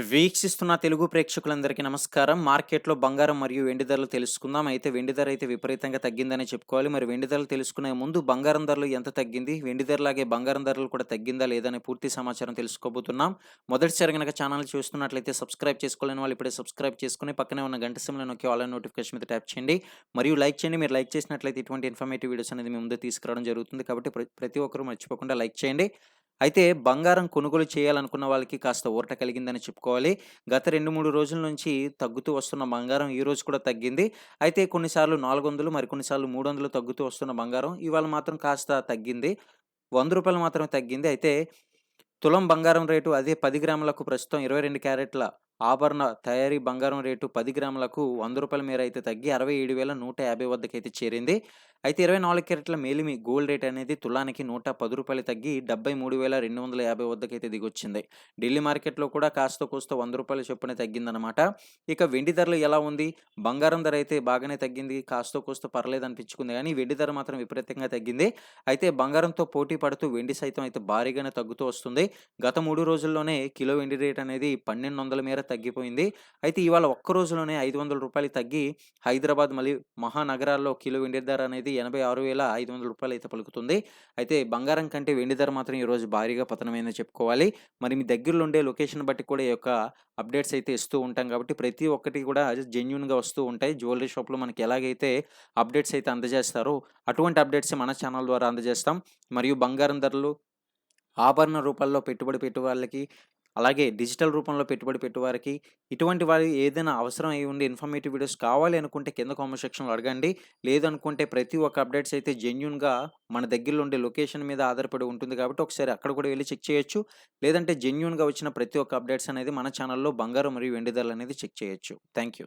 వీక్షిస్తున్న తెలుగు ప్రేక్షకులందరికీ నమస్కారం. మార్కెట్‌లో బంగారం మరియు వెండి ధరలు తెలుసుకుందాం. అయితే వెండి ధర అయితే విపరీతంగా తగ్గిందనే చెప్పుకోవాలి. మరి వెండి ధరలు తెలుసుకునే ముందు బంగారం ధరలు ఎంత తగ్గింది? వెండి ధరలాగే బంగారం ధరలు కూడా తగ్గిందా లేదా పూర్తి సమాచారం తెలుసుకోబోతున్నాం. మొదటిసారి గనక ఛానల్ చూస్తున్నట్లయితే సబ్స్క్రైబ్ చేసుకోలేని వాళ్ళు ఇప్పుడే సబ్స్క్రైబ్ చేసుకొని పక్కనే ఉన్న గంట సింబల్‌ని నొక్కి ఆన్లైన్ నోటిఫికేషన్ మీద ట్యాప్ చేయండి. మరియు లైక్ చేయండి. మీరు లైక్ చేసినట్లయితే ఇటువంటి ఇన్ఫర్మేటివ్ వీడియోస్ అనేది మీ ముందు తీసుకురావడం జరుగుతుంది. కాబట్టి ప్రతి ఒక్కరూ మర్చిపోకుండా లైక్ చేయండి. అయితే బంగారం కొనుగోలు చేయాలనుకున్న వాళ్ళకి కాస్త ఊరట కలిగిందని చెప్పుకోవాలి. గత 2, 3 రోజుల నుంచి తగ్గుతూ వస్తున్న బంగారం ఈరోజు కూడా తగ్గింది. అయితే కొన్నిసార్లు 400 మరికొన్నిసార్లు 300 తగ్గుతూ వస్తున్న బంగారం ఇవాళ మాత్రం కాస్త తగ్గింది. వంద రూపాయలు మాత్రమే తగ్గింది. అయితే తులం బంగారం రేటు అదే పది గ్రాములకు ప్రస్తుతం 22 క్యారెట్ల ఆభరణ తయారీ బంగారం రేటు పది గ్రాములకు వంద రూపాయల మేర అయితే తగ్గి 67,150 వద్దకైతే చేరింది. అయితే 24 క్యారెట్ల మేలిమి గోల్డ్ రేట్ అనేది తులానికి నూట పది రూపాయలు తగ్గి 73,250 వద్దకైతే దిగొచ్చింది. ఢిల్లీ మార్కెట్‌లో కూడా కాస్త కోస్త వంద రూపాయల చొప్పున తగ్గిందనమాట. ఇక వెండి ధరలు ఎలా ఉంది? బంగారం ధర అయితే బాగానే తగ్గింది. కాస్త కోస్త పర్లేదు పర్లేదనిపించుకుంది కానీ వెండి ధర మాత్రం విపరీతంగా తగ్గింది. అయితే బంగారంతో పోటీ పడుతూ వెండి సైతం అయితే భారీగానే తగ్గుతూ వస్తుంది. గత మూడు రోజుల్లోనే కిలో వెండి రేట్ అనేది 1,200 మేర తగ్గిపోయింది. అయితే ఇవాళ ఒక్క రోజులోనే రూ. 500 తగ్గి హైదరాబాద్ మళ్ళీ మహానగరాల్లో కిలో వెండి ధర అనేది ఎనభై ఆరు వేల ఐదు వందల రూపాయలు అయితే పలుకుతుంది. అయితే బంగారం కంటే వెండి ధర మాత్రం ఈరోజు భారీగా పతనమైందని చెప్పుకోవాలి. మరి మీ దగ్గరలో ఉండే లొకేషన్ బట్టి కూడా ఈ యొక్క అప్డేట్స్ అయితే ఇస్తూ ఉంటాం కాబట్టి ప్రతి ఒక్కటి కూడా జెన్యున్గా వస్తూ ఉంటాయి. జ్యువెలరీ షాప్‌లో మనకి ఎలాగైతే అప్డేట్స్ అయితే అందజేస్తారో అటువంటి అప్డేట్స్ మన ఛానల్ ద్వారా అందజేస్తాం. మరియు బంగారం ధరలు ఆభరణ రూపాల్లో పెట్టుబడి పెట్టే వాళ్ళకి, అలాగే డిజిటల్ రూపంలో పెట్టుబడి పెట్టేవారికి, ఇటువంటి వారి ఏదైనా అవసరం అయి ఉండి ఇన్ఫర్మేటివ్ వీడియోస్ కావాలి అనుకుంటే కింద కామెంట్ సెక్షన్‌లో అడగండి. లేదనుకుంటే ప్రతి ఒక్క అప్డేట్స్ అయితే జెన్యున్గా మన దగ్గరలో ఉండే లొకేషన్ మీద ఆధారపడి ఉంటుంది కాబట్టి ఒకసారి అక్కడ కూడా వెళ్ళి చెక్ చేయొచ్చు. లేదంటే జెన్యున్గా వచ్చిన ప్రతి ఒక్క అప్డేట్స్ అనేది మన ఛానల్‌లో బంగారం మరియు వెండి అనేది చెక్ చేయొచ్చు. Thank you.